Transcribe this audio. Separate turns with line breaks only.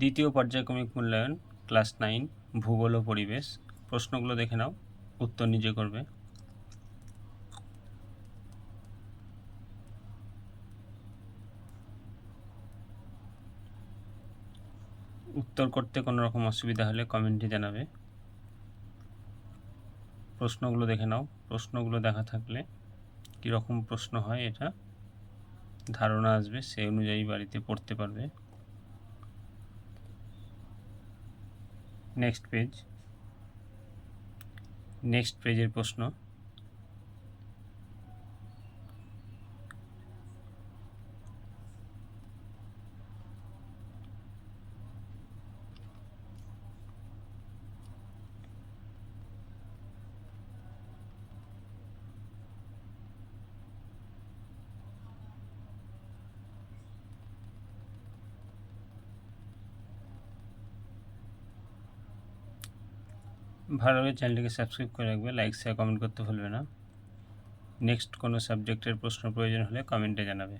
দ্বিতীয় পর্যায়ক্রমিক মূল্যায়ন, ক্লাস নাইন, ভূগোল ও পরিবেশ। প্রশ্নগুলো দেখে নাও, উত্তর নিজে করবে। উত্তর করতে কোনো রকম অসুবিধা হলে কমেন্টে জানাবে। প্রশ্নগুলো দেখে নাও, প্রশ্নগুলো দেখা থাকলে কীরকম প্রশ্ন হয় এটা? ধারণা আসবে সেই অনুযায়ী বাড়িতে পড়তে পারবে। নেক্সট পেজ নেক্সট পেজের প্রশ্ন। ভালো লাগে চ্যানেলটিকে সাবস্ক্রাইব করে রাখবে লাইক শেয়ার কমেন্ট করতে ভুলবে না। নেক্সট কোনো সাবজেক্টের প্রশ্ন প্রয়োজন হলে কমেন্টে জানাবে।